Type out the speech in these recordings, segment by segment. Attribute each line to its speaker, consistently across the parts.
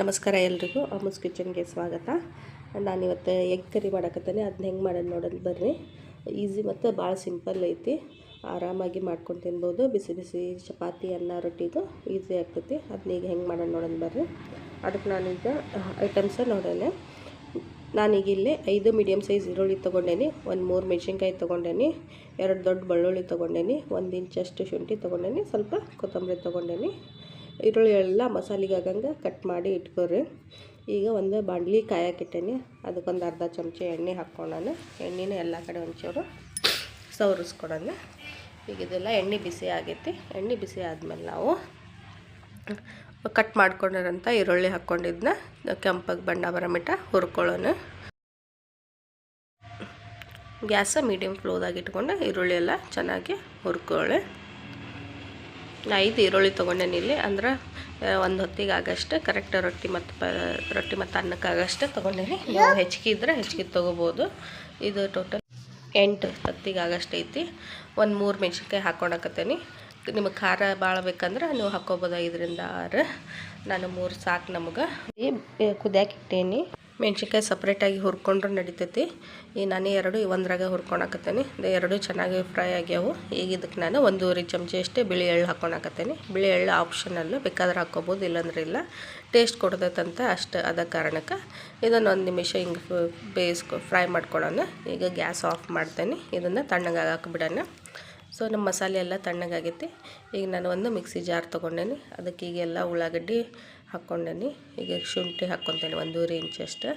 Speaker 1: ನಮಸ್ಕಾರ ಎಲ್ರಿಗೂ. ಅಮೂಸ್ ಕಿಚನ್ಗೆ ಸ್ವಾಗತ. ನಾನಿವತ್ತು ಎಗ್ ಕರಿ ಮಾಡಕತ್ತೇನೆ. ಅದನ್ನ ಹೆಂಗೆ ಮಾಡೋದು ನೋಡೋದು ಬರ್ರಿ. ಈಸಿ ಮತ್ತು ಭಾಳ ಸಿಂಪಲ್ ಐತಿ. ಆರಾಮಾಗಿ ಮಾಡ್ಕೊಂಡು ತಿನ್ಬೋದು. ಬಿಸಿ ಬಿಸಿ ಚಪಾತಿ, ಅನ್ನ, ರೊಟ್ಟಿದು ಈಸಿ ಆಗ್ತೈತಿ. ಅದನ್ನ ಈಗ ಹೆಂಗೆ ಮಾಡೋದು ನೋಡೋದು ಬರ್ರಿ. ಅದಕ್ಕೆ ನಾನೀಗ ಐಟಮ್ಸ ನೋಡೋಣ. ನಾನೀಗ ಇಲ್ಲಿ ಐದು ಮೀಡಿಯಮ್ ಸೈಜ್ ಈರುಳ್ಳಿ ತೊಗೊಂಡೇನಿ. ಒಂದು ಮೂರು ಮೆಣಸಿನ್ಕಾಯಿ ತೊಗೊಂಡೇನಿ. ಎರಡು ದೊಡ್ಡ ಬೆಳ್ಳುಳ್ಳಿ ತೊಗೊಂಡೇನಿ. ಒಂದು ಇಂಚಷ್ಟು ಶುಂಠಿ ತೊಗೊಂಡೇನಿ. ಸ್ವಲ್ಪ ಕೊತ್ತಂಬರಿ ತೊಗೊಂಡೇನಿ. ಈರುಳ್ಳಿ ಎಲ್ಲ ಮಸಾಲೆಗೆ ಆಗಂಗೆ ಕಟ್ ಮಾಡಿ ಇಟ್ಕೊರಿ. ಈಗ ಒಂದು ಬಾಂಡ್ಲಿ ಕಾಯಕ್ಕಿಟ್ಟೇನಿ ಅದಕ್ಕೊಂದು ಅರ್ಧ ಚಮಚ ಎಣ್ಣೆ ಹಾಕ್ಕೊಳ್ಳೋಣ ಎಣ್ಣೆನ ಎಲ್ಲ ಕಡೆ ಒಂಚೂರು ಸವರಿಸ್ಕೊಡೋಣ ಈಗ ಇದೆಲ್ಲ ಎಣ್ಣೆ ಬಿಸಿ ಆಗೈತಿ. ಎಣ್ಣೆ ಬಿಸಿ ಆದಮೇಲೆ ನಾವು ಕಟ್ ಮಾಡ್ಕೊಂಡಿರೋಂಥ ಈರುಳ್ಳಿ ಹಾಕ್ಕೊಂಡಿದ್ದನ್ನ ಕೆಂಪಾಗಿ ಬಣ್ಣ ಬರೋ ಮಿಠ ಹುರ್ಕೊಳ್ಳೋಣ. ಗ್ಯಾಸ ಮೀಡಿಯಮ್ ಫ್ಲೋದಾಗ ಇಟ್ಕೊಂಡು ಈರುಳ್ಳಿ ಎಲ್ಲ ಚೆನ್ನಾಗಿ ಹುರ್ಕೊಳ್ಳಿ. ನಾ ಐದು ಈರುಳ್ಳಿ ತೊಗೊಂಡೇನೆ ಇಲ್ಲಿ ಅಂದ್ರೆ ಒಂದು ಹೊತ್ತಿಗೆ ಆಗಷ್ಟೇ ಕರೆಕ್ಟ್ ರೊಟ್ಟಿ ಮತ್ತು ಪ, ರೊಟ್ಟಿ ಮತ್ತು ಅನ್ನಕ್ಕೆ ಆಗಷ್ಟೇ ತೊಗೊಂಡೇನಿ ನೀವು ಹೆಚ್ಚಿಗೆ ಇದ್ದರೆ ಹೆಚ್ಚಿಗೆ ತೊಗೋಬೋದು. ಇದು ಟೋಟಲ್ ಎಂಟು ಹೊತ್ತಿಗೆ ಆಗಷ್ಟು ಐತಿ. ಒಂದು ಮೂರು ಮೆಣಸಿನ್ಕಾಯಿ ಹಾಕ್ಕೊಳಕತ್ತೇನಿ ನಿಮಗೆ ಖಾರ ಭಾಳ ಬೇಕಂದ್ರೆ ನೀವು ಹಾಕ್ಕೋಬೋದು ಐದರಿಂದ ಆರು. ನಾನು ಮೂರು ಸಾಕು ನಮಗೆ. ಕುದಿಯಾಕೆ ಇಟ್ಟೇನಿ. ಮೆಣ್ಸಿನ್ಕಾಯಿ ಸಪ್ರೇಟಾಗಿ ಹುರ್ಕೊಂಡ್ರೆ ನಡಿತೈತಿ. ಈ ನಾನು ಎರಡು ಒಂದ್ರಾಗ ಹುರ್ಕೊಳಕತ್ತೀನಿ ಎರಡು ಚೆನ್ನಾಗಿ ಫ್ರೈ ಆಗ್ಯಾವು. ಈಗ ಇದಕ್ಕೆ ನಾನು ಒಂದೂವರೆ ಚಮಚ ಅಷ್ಟೇ ಬಿಳಿ ಎಳ್ಳು ಹಾಕ್ಕೊಳಕತ್ತೇನಿ ಬಿಳಿ ಎಳ್ಳು ಆಪ್ಷನಲ್ಲು ಬೇಕಾದ್ರೆ ಹಾಕ್ಕೋಬೋದು, ಇಲ್ಲಾಂದ್ರೆ ಇಲ್ಲ. ಟೇಸ್ಟ್ ಕೊಡ್ತೈತಂತ ಅಷ್ಟು ಅದ ಕಾರಣಕ್ಕೆ ಇದನ್ನು ಒಂದು ನಿಮಿಷ ಹಿಂಗೆ ಬೇಯಿಸ್ಕೊ ಫ್ರೈ ಮಾಡ್ಕೊಳ್ಳೋಣ ಈಗ ಗ್ಯಾಸ್ ಆಫ್ ಮಾಡ್ತೇನೆ. ಇದನ್ನು ತಣ್ಣಗೆ ಹಾಕ್ಬಿಡೋಣ. ಸೊ ನಮ್ಮ ಮಸಾಲೆ ಎಲ್ಲ ತಣ್ಣಗಾಗೈತಿ. ಈಗ ನಾನು ಒಂದು ಮಿಕ್ಸಿ ಜಾರ್ ತೊಗೊಂಡೇನಿ. ಅದಕ್ಕೆ ಈಗೆಲ್ಲ ಉಳ್ಳಾಗಡ್ಡಿ ಹಾಕ್ಕೊಂಡೇನಿ. ಈಗ ಶುಂಠಿ ಹಾಕ್ಕೊತೇನೆ, ಒಂದೂವರೆ ಇಂಚಷ್ಟು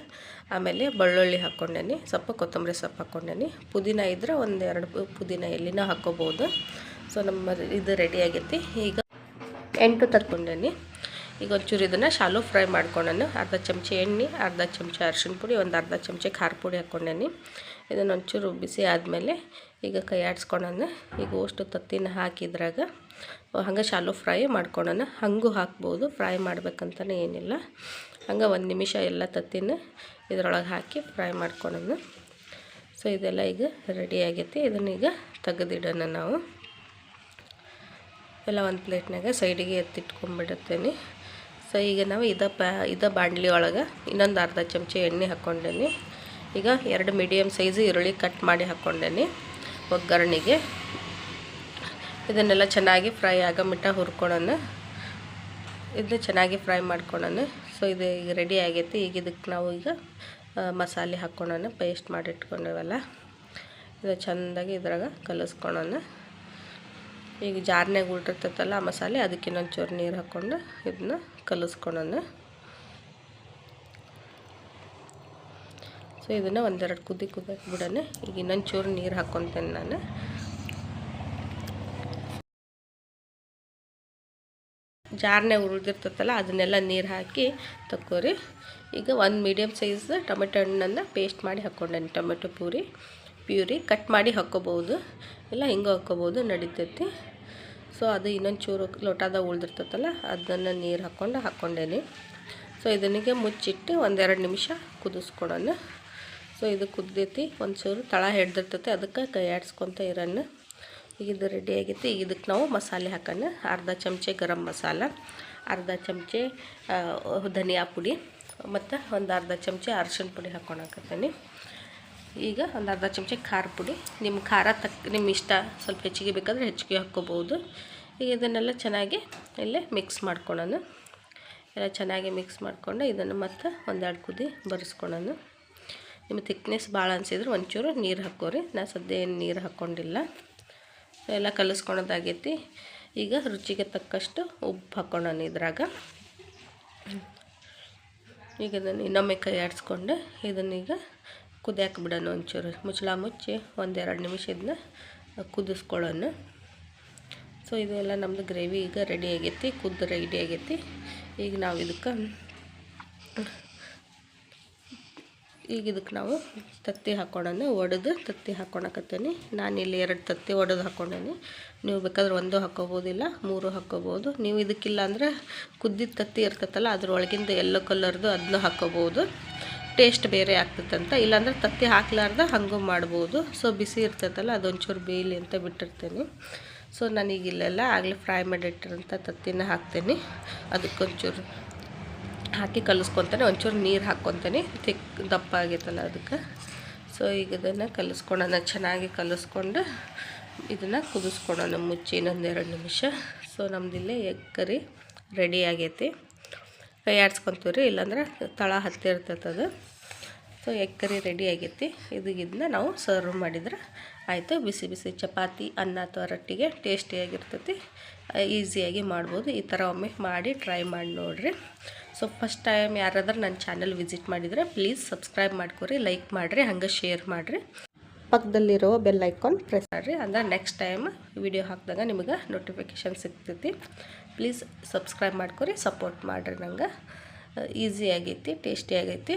Speaker 1: ಆಮೇಲೆ ಬೆಳ್ಳುಳ್ಳಿ ಹಾಕ್ಕೊಂಡೇನಿ, ಸ್ವಲ್ಪ ಕೊತ್ತಂಬರಿ ಸೊಪ್ಪು ಹಾಕ್ಕೊಂಡೇನಿ. ಪುದೀನ ಇದ್ದರೆ ಒಂದು ಎರಡು ಪುದೀನ ಎಲ್ಲಿನ ಹಾಕ್ಕೋಬೋದು. ಸೊ ನಮ್ಮ ಇದು ರೆಡಿ ಆಗೈತಿ. ಈಗ ಎಂಟು ತಕ್ಕೊಂಡೇನಿ ಈಗ ಒಂಚೂರು ಇದನ್ನು ಶಾಲು ಫ್ರೈ ಮಾಡ್ಕೊಂಡೇನು ಅರ್ಧ ಚಮಚ ಎಣ್ಣೆ, ಅರ್ಧ ಚಮಚ ಅರ್ಶಿಣ ಪುಡಿ, ಒಂದು ಅರ್ಧ ಚಮಚ ಖಾರ ಪುಡಿ ಹಾಕ್ಕೊಂಡೇನಿ. ಇದನ್ನು ಒಂಚೂರು ಬಿಸಿ ಆದಮೇಲೆ ಈಗ ಕೈ ಈಗ ಅಷ್ಟು ತತ್ತಿನ ಹಾಕಿದ್ರಾಗ ಹಂಗೆ ಶಾಲು ಫ್ರೈ ಮಾಡ್ಕೊಳೋಣ. ಹಾಗೂ ಹಾಕ್ಬೋದು. ಫ್ರೈ ಮಾಡ್ಬೇಕಂತಲೇ ಏನಿಲ್ಲ. ಹಂಗೆ ಒಂದು ನಿಮಿಷ ಎಲ್ಲ ತತ್ತಿನ ಇದರೊಳಗೆ ಹಾಕಿ ಫ್ರೈ ಮಾಡ್ಕೊಳೋಣ. ಸೊ ಇದೆಲ್ಲ ಈಗ ರೆಡಿ ಆಗೈತಿ. ಇದನ್ನೀಗ ತೆಗೆದಿಡೋಣ ನಾವು. ಎಲ್ಲ ಒಂದು ಪ್ಲೇಟ್ನಾಗ ಸೈಡಿಗೆ ಎತ್ತಿಟ್ಕೊಂಡ್ಬಿಡುತ್ತೇನೆ ಸೊ ಈಗ ನಾವು ಇದ ಪ್ಯಾ, ಇದ ಬಾಣಲಿ ಒಳಗೆ ಇನ್ನೊಂದು ಅರ್ಧ ಚಮಚ ಎಣ್ಣೆ ಹಾಕ್ಕೊಂಡೇನಿ. ಈಗ ಎರಡು ಮೀಡಿಯಮ್ ಸೈಜ್ ಈರುಳ್ಳಿ ಕಟ್ ಮಾಡಿ ಹಾಕ್ಕೊಂಡೇನಿ ಒಗ್ಗರಣೆಗೆ. ಇದನ್ನೆಲ್ಲ ಚೆನ್ನಾಗಿ ಫ್ರೈ ಆಗೋ ಹುರ್ಕೊಳ್ಳೋಣ ಇದನ್ನ ಚೆನ್ನಾಗಿ ಫ್ರೈ ಮಾಡ್ಕೊಳ್ಳೋಣ ಸೊ ಇದು ಈಗ ರೆಡಿ ಆಗೈತಿ. ಈಗ ಇದಕ್ಕೆ ನಾವು ಈಗ ಮಸಾಲೆ ಹಾಕ್ಕೊಳ್ಳೋಣ ಪೇಸ್ಟ್ ಮಾಡಿಟ್ಕೊಂಡೇವಲ್ಲ. ಇದು ಚೆಂದಾಗಿ ಇದ್ರಾಗ ಕಲಿಸ್ಕೊಳ್ಳೋಣ ಈಗ ಜಾರ್ನಾಗ ಉಳ್ಟಿರ್ತೈತಲ್ಲ ಆ ಮಸಾಲೆ, ಅದಕ್ಕೆ ಇನ್ನೊಂದು ಚೂರು ನೀರು ಹಾಕ್ಕೊಂಡು ಇದನ್ನ ಕಲಿಸ್ಕೊಳ್ಳೋಣ ಸೊ ಇದನ್ನು ಒಂದೆರಡು ಕುದಿ ಕುದಕ್ಕೆ ಬಿಡೋಣ. ಈಗ ಇನ್ನೊಂಚೂರು ನೀರು ಹಾಕ್ಕೊತೇನೆ ನಾನು. ಜಾರ್ನಾಗ ಉಳಿದಿರ್ತೈತಲ್ಲ ಅದನ್ನೆಲ್ಲ ನೀರು ಹಾಕಿ ತಕ್ಕೋರಿ. ಈಗ ಒಂದು ಮೀಡಿಯಮ್ ಸೈಜ್ ಟೊಮೆಟೊ ಹಣ್ಣನ್ನು ಪೇಸ್ಟ್ ಮಾಡಿ ಹಾಕ್ಕೊಂಡೇನೆ, ಟೊಮೆಟೊ ಪೂರಿ, ಪ್ಯೂರಿ. ಕಟ್ ಮಾಡಿ ಹಾಕ್ಕೋಬೋದು. ಇಲ್ಲ, ಹಿಂಗೆ ಹಾಕ್ಕೋಬೋದು, ನಡೀತೈತಿ. ಸೊ ಅದು ಇನ್ನೊಂದು ಚೂರು ಲೋಟದಾಗ ಉಳ್ದಿರ್ತೈತಲ್ಲ ಅದನ್ನು ನೀರು ಹಾಕ್ಕೊಂಡು ಹಾಕ್ಕೊಂಡೇನಿ. ಸೊ ಇದನಿಗೆ ಮುಚ್ಚಿಟ್ಟು ಒಂದೆರಡು ನಿಮಿಷ ಕುದಿಸ್ಕೊಡೋಣ ಸೊ ಇದು ಕುದ್ದೈತಿ ಚೂರು ತಳ ಹಿಡ್ದಿರ್ತೈತಿ, ಅದಕ್ಕೆ ಕೈ ಆಡಿಸ್ಕೊತ ಇರೋಣ. ಇದು ರೆಡಿ ಆಗೈತಿ ಇದಕ್ಕೆ ನಾವು ಮಸಾಲೆ ಹಾಕೋಣ. ಅರ್ಧ ಚಮಚೆ ಗರಂ ಮಸಾಲ, ಅರ್ಧ ಚಮಚೆ ಧನಿಯಾ ಪುಡಿ, ಮತ್ತು ಒಂದು ಅರ್ಧ ಚಮಚೆ ಅರ್ಶಿಣ ಪುಡಿ ಹಾಕ್ಕೊಳಕತ್ತೀನಿ ಈಗ ಒಂದು ಅರ್ಧ ಚಮಚೆ ಖಾರ ಪುಡಿ. ನಿಮ್ಮ ಖಾರ ತಕ್ಕ ನಿಮ್ಮ ಇಷ್ಟ ಸ್ವಲ್ಪ ಹೆಚ್ಚಿಗೆ ಬೇಕಾದರೆ ಹೆಚ್ಚಿಗೆ ಹಾಕ್ಕೋಬೋದು ಈಗ ಇದನ್ನೆಲ್ಲ ಚೆನ್ನಾಗಿ ಇಲ್ಲೇ ಮಿಕ್ಸ್ ಮಾಡ್ಕೊಳ್ಳೋಣ ಎಲ್ಲ ಚೆನ್ನಾಗಿ ಮಿಕ್ಸ್ ಮಾಡ್ಕೊಂಡು ಇದನ್ನು ಮತ್ತೆ ಒಂದೆರಡು ಕುದಿ ಬರೆಸ್ಕೊಳ್ಳೋಣ ನಿಮ್ಮ ಥಿಕ್ನೆಸ್ ಭಾಳ ಅನಿಸಿದ್ರೆ ಒಂಚೂರು ನೀರು ಹಾಕೋರಿ. ನಾ ಸದ್ಯ ಏನು ನೀರು ಹಾಕ್ಕೊಂಡಿಲ್ಲ ಎಲ್ಲ ಕಲಿಸ್ಕೊಳೋದಾಗೈತಿ. ಈಗ ರುಚಿಗೆ ತಕ್ಕಷ್ಟು ಉಪ್ಪು ಹಾಕ್ಕೊಳ್ಳೋಣ ಇದ್ರಾಗ. ಈಗ ಇದನ್ನು ಇನ್ನೊಮ್ಮೆ ಕೈ ಆಡಿಸ್ಕೊಂಡು ಇದನ್ನೀಗ ಕುದಿಯಾಕೆ ಬಿಡೋಣ ಒಂಚೂರು. ಮುಚ್ಚಳ ಮುಚ್ಚಿ ಒಂದೆರಡು ನಿಮಿಷ ಇದನ್ನ ಕುದಿಸ್ಕೊಳ್ಳೋಣ ಸೊ ಇದೆಲ್ಲ ನಮ್ಮದು ಗ್ರೇವಿ ಈಗ ರೆಡಿ ಆಗೈತಿ, ಕುದ್ದು ರೆಡಿ ಆಗೈತಿ. ಈಗ ನಾವು ಇದಕ್ಕೆ ಈಗ ಇದಕ್ಕೆ ನಾವು ತತ್ತಿ ಹಾಕ್ಕೊಳ್ಳೋಣ ಒಡೆದು ತತ್ತಿ ಹಾಕ್ಕೊಳಕತ್ತೇನೆ ನಾನು ಇಲ್ಲಿ ಎರಡು ತತ್ತಿ ಒಡೆದು ಹಾಕ್ಕೊಂಡೇನಿ ನೀವು ಬೇಕಾದ್ರೆ ಒಂದು ಹಾಕ್ಕೋಬೋದಿಲ್ಲ ಮೂರು ಹಾಕ್ಕೋಬೋದು ನೀವು ಇದಕ್ಕಿಲ್ಲ ಅಂದರೆ ಕುದ್ದಿದ ತತ್ತಿ ಇರ್ತೈತಲ್ಲ ಅದ್ರೊಳಗಿಂದ ಎಲ್ಲೋ ಕಲರ್ದು ಅದನ್ನು ಹಾಕ್ಕೋಬೋದು ಟೇಸ್ಟ್ ಬೇರೆ ಆಗ್ತೈತಂತ ಇಲ್ಲಾಂದ್ರೆ ತತ್ತಿ ಹಾಕ್ಲಾರ್ದ ಹಂಗೂ ಮಾಡ್ಬೋದು. ಸೊ ಬಿಸಿ ಇರ್ತೈತಲ್ಲ ಅದೊಂಚೂರು ಬೇಯಲಿ ಅಂತ ಬಿಟ್ಟಿರ್ತೇನೆ. ಸೊ ನಾನೀಗ ಇಲ್ಲೆಲ್ಲ ಆಗಲೇ ಫ್ರೈ ಮಾಡಿಟ್ಟಿರೋಂಥ ತತ್ತಿನ ಹಾಕ್ತೇನೆ. ಅದಕ್ಕೊಂಚೂರು ಹಾಕಿ ಕಲಿಸ್ಕೊತಾನೆ ಒಂಚೂರು ನೀರು ಹಾಕ್ಕೊತಾನೆ ತಿಕ್ ದಪ್ಪ ಆಗೈತಲ್ಲ ಅದಕ್ಕೆ. ಸೊ ಈಗ ಇದನ್ನು ಕಲಿಸ್ಕೊಳೋಣ, ಚೆನ್ನಾಗಿ ಕಲಿಸ್ಕೊಂಡು ಇದನ್ನು ಕುದಿಸ್ಕೊಳೋಣ, ಮುಚ್ಚಿ ಇನ್ನೊಂದು ಎರಡು ನಿಮಿಷ. ಸೊ ನಮ್ದಿಲ್ಲೇ ಎಗ್ ಕರಿ ರೆಡಿ ಆಗೈತಿ. ಕೈ ರೀ ಇಲ್ಲಾಂದ್ರೆ ತಳ ಅದು. ಸೊ ಎಗ್ ಕರಿ ರೆಡಿ ಆಗೈತಿ. ಇದನ್ನ ನಾವು ಸರ್ವ್ ಮಾಡಿದ್ರೆ ಆಯಿತು. ಬಿಸಿ ಬಿಸಿ ಚಪಾತಿ, ಅನ್ನ ಅಥವಾ ರೊಟ್ಟಿಗೆ ಟೇಸ್ಟಿಯಾಗಿರ್ತೈತಿ ಈಸಿಯಾಗಿ ಮಾಡ್ಬೋದು. ಈ ಥರ ಒಮ್ಮೆ ಮಾಡಿ ಟ್ರೈ ಮಾಡಿ ನೋಡಿರಿ. ಸೊ ಫಸ್ಟ್ ಟೈಮ್ ಯಾರಾದ್ರೂ ನನ್ನ ಚಾನಲ್ ವಿಸಿಟ್ ಮಾಡಿದರೆ ಪ್ಲೀಸ್ ಸಬ್ಸ್ಕ್ರೈಬ್ ಮಾಡ್ಕೊರಿ ಲೈಕ್ ಮಾಡಿರಿ, ಹಂಗೆ ಶೇರ್ ಮಾಡಿರಿ. ಪಕ್ಕದಲ್ಲಿರೋ ಬೆಲ್ ಐಕಾನ್ ಪ್ರೆಸ್ ಮಾಡಿರಿ. ಅಂದ್ರೆ ನೆಕ್ಸ್ಟ್ ಟೈಮ್ ವಿಡಿಯೋ ಹಾಕಿದಾಗ ನಿಮಗೆ ನೋಟಿಫಿಕೇಷನ್ ಸಿಗ್ತೈತಿ. ಪ್ಲೀಸ್ ಸಬ್ಸ್ಕ್ರೈಬ್ ಮಾಡ್ಕೊರಿ ಸಪೋರ್ಟ್ ಮಾಡಿರಿ ನಂಗೆ. ಈಸಿ ಆಗೈತಿ ಟೇಸ್ಟಿ ಆಗೈತಿ.